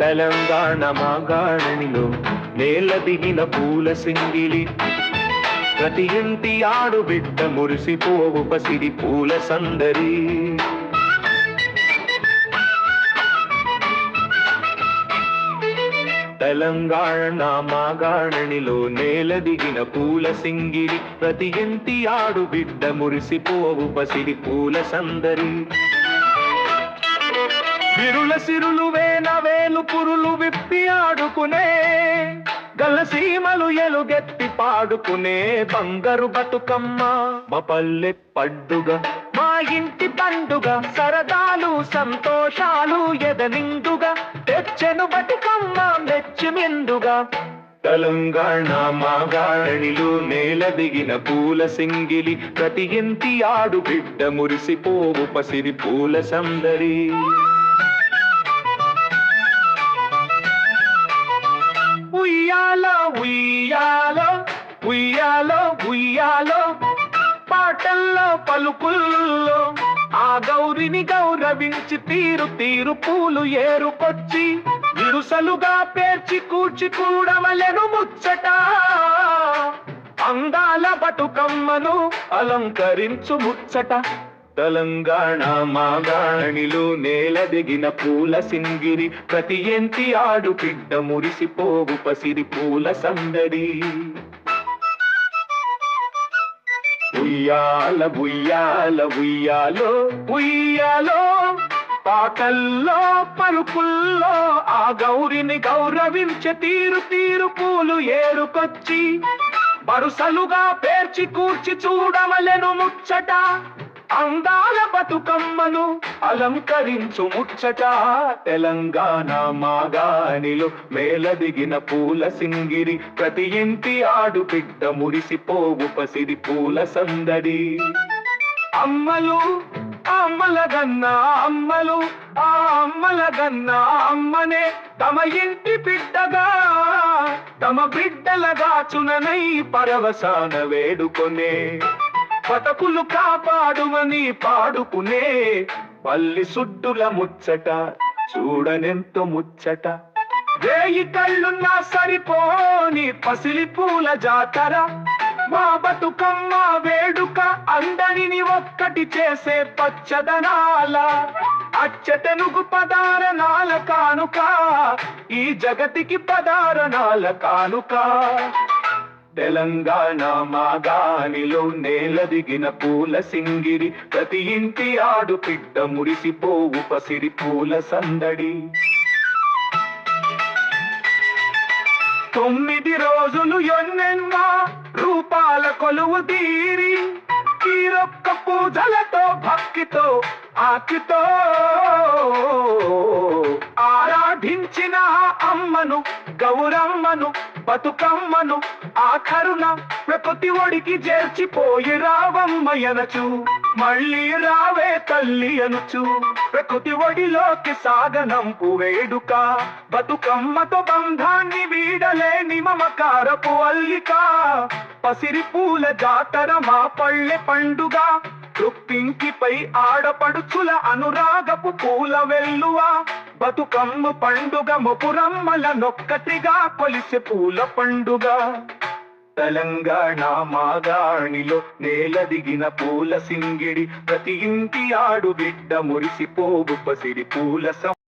తెలంగాణ మాగాణిలో నేల దిగిన పూల సింగిలి. ప్రతి ఇంటి ఆడు బిడ్డ మురిసిపోవు పసిడి పూల సందరి. తెలంగాణ మాగాణిలో నేల దిగిన పూల సింగిరి ప్రతి ఇంటి ఆడు బిడ్డ మురిసిపోవు పసిడి పూల సందరి. విరుల సిరులు వేలు పురులు విప్పి ఆడుకునే గలసీమలు ఎలుగెత్తి పాడుకునే బంగారు బతుకమ్మ. మా పల్లె పడ్డుగ మా ఇంటి పండుగ సరదాలు సంతోషాలు ఎదనిందుగా తెచ్చెను బతుకమ్మ మెచ్చుమిందుగా తెలంగాణ మాగాణిలు నేల దిగిన పూల సింగిలి ప్రతి ఇంటి ఆడు బిడ్డ మురిసిపోవు పసిరి పూల సందరి ఉయ్యాలో పాటల్లో పలుకుల్లో ఆ గౌరిని గౌరవించి తీరు తీరు పూలు ఏరుకొచ్చి విరుసలుగా పేర్చి కూర్చి కూడవలెను ముచ్చట. అందాల బతుకమ్మను అలంకరించు ముచ్చట. తెలంగాణ మాగాణిలో నేల దిగిన పూల సింగిరి ప్రతి ఎంతి ఆడు బిడ్డ మురిసిపోవు పసిరి పూల సందడి. ఉయ్యాల ఉయ్యాల ఉయ్యాలో ఉయ్యాలో. పాటల్లో పలుకుల్లో ఆ గౌరిని గౌరవించే తీరు తీరు పూలు ఏరుకొచ్చి వరుసలుగా పేర్చి కూర్చి చూడవలెను ముచ్చట. అందాల బతుకమ్మను అలంకరించు ముచ్చట. తెలంగాణ మాగానిలో మేలదిగిన పూల సింగిరి. ప్రతి ఇంటి ఆడు బిడ్డ మురిసిపోవు పసిరి పూల సందడి. అమ్మలు అమ్మల గన్నా అమ్మలు ఆ అమ్మల గన్నా అమ్మనే తమ ఇంటి బిడ్డగా. తమ బిడ్డలగా చుననై పరవసాన వేడుకొనే. పతకులు కాపాడుమని పాడుకునే పల్లి సుడ్డుల ముచ్చట చూడనెంతో ముచ్చట. వేయి కళ్ళున్నా సరిపోని పసిలి పూల జాతర. మా బతుకమ్మ వేడుక అందరిని ఒక్కటి చేసే పచ్చదనాల. అచ్చతనుగు పదారణాల కానుక ఈ జగతికి పదారణాల కానుక. తెలంగాణ మాగానిలో నేల దిగిన పూల సింగిరి. ప్రతి ఇంటి ఆడు పిట్ట మురిసిపోవు పసిరి పూల సందడి. తొమ్మిది రోజులు ఎన్నెన్నో రూపాల కొలువు తీరి. తీరొక్క పూజలతో భక్తితో ఆకితో ఆరాధించిన అమ్మను గౌరమ్మను బతుకమ్మను ఆఖరున కరుణ ప్రకృతి ఒడికి చేర్చిపోయి రావమ్మ ఎనచు. మళ్ళీ రావే తల్లి అనుచు ప్రకృతి ఒడిలోకి సాగనంపు వేడుక. బతుకమ్మతో బంధాన్ని వీడలేని మమకారపు అల్లిక. పసిరి పూల జాతర మా పళ్ళె పండుగ. రుక్కింకిపై ఆడపడుచుల అనురాగపు పూల వెల్లువ. బతుకమ్మ పండుగ ముపురమ్మల నొక్కటిగా కొలిసి పూల పండుగ. తెలంగాణ మాగాణిలో నేల దిగిన పూల సింగిడి ప్రతి ఇంటి ఆడు బిడ్డ మురిసిపోగు పసిడి పూల సం